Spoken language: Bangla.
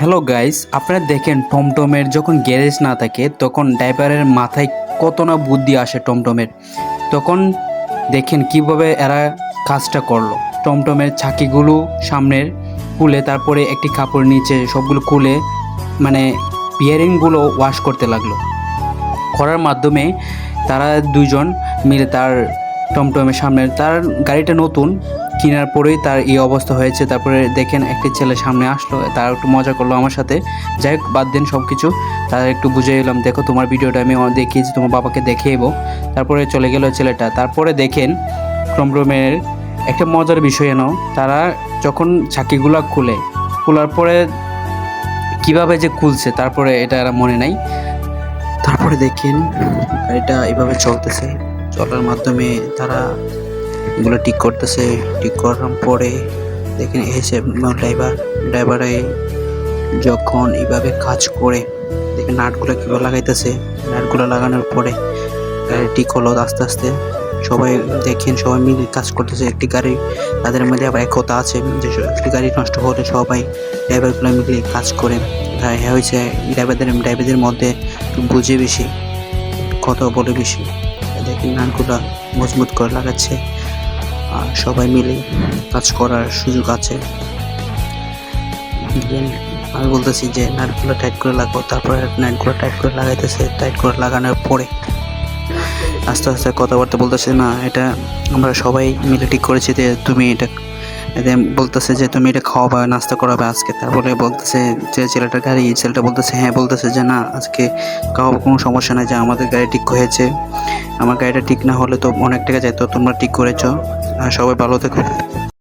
হ্যালো গাইস, আপনারা দেখেন টমটমের যখন গ্যারেজ না থাকে, তখন ড্রাইভারের মাথায় কত না বুদ্ধি আসে টমটমের। তখন দেখেন কীভাবে এরা কাজটা করল। টমটমের চাকিগুলো সামনের খুলে তারপরে একটি কাপড় নিচে সবগুলো খুলে মানে বিয়ারিংগুলো ওয়াশ করতে লাগল। করার মাধ্যমে তারা দুজন মিলে তার টমটমের সামনে তার গাড়িটা নতুন কেনার পরেই তার এই অবস্থা হয়েছে। তারপরে দেখেন একটি ছেলে সামনে আসলো, তারা একটু মজা করল আমার সাথে। যাই হোক, বাদ দেন সব কিছু তারা একটু বুঝে এলাম, দেখো, তোমার ভিডিওটা আমি দেখিয়েছি, তোমার বাবাকে দেখে এবো। তারপরে চলে গেল ছেলেটা। তারপরে দেখেন টমটমের একটা মজার বিষয় এনো তারা যখন চাকিগুলা খুলে, খোলার পরে কীভাবে যে খুলছে, তারপরে এটা আর মনে নাই। তারপরে দেখেন, গাড়িটা এভাবে চলতেছে। চলার মাধ্যমে তারা এগুলো ঠিক করতেছে, ঠিক করার পরে দেখেন এসে ড্রাইভার ড্রাইভারে যখন এইভাবে কাজ করে, দেখেন নাটগুলো কীভাবে লাগাইতেছে, নাটগুলো লাগানোর পরে ঠিক হলো আস্তে আস্তে, সবাই দেখেন সবাই মিলে কাজ করতেছে, একটি গাড়ি তাদের মধ্যে আবার একতা আছে, যে একটি গাড়ি নষ্ট হলে সবাই ড্রাইভারগুলো মিলে কাজ করে। তাই হয়েছে ড্রাইভারদের ড্রাইভারদের মধ্যে বুঝে বেশি কথা বলে বেশি। দেখেন নাটগুলো মজবুত করে লাগাচ্ছে। সবাই মিলে কাজ করার সুযোগ আছে। আমি বলতেছি যে নাটগুলো টাইট করে লাগবো তারপরে নাটগুলো টাইট করে লাগাইতেছে টাইট করে লাগানোর পরে আস্তে আস্তে কথাবার্তা বলতেছে, না, এটা আমরা সবাই মিলে ঠিক করেছি যে তুমি এটা বলতেছে যে তুমি এটা খাওয়াবে, নাস্তা করাবে আজকে। তারপরে বলতেছে যে ছেলেটার গাড়ি, ছেলেটা বলতেছে হ্যাঁ বলতেছে যে না, আজকে খাওয়াবো, কোনো সমস্যা নাই, যে আমাদের গাড়ি ঠিক হয়েছে। আমার গাড়িটা ঠিক না হলে তো অনেক টাকা যেত তোমরা ঠিক করেছ। আর সবাই ভালো থেকো।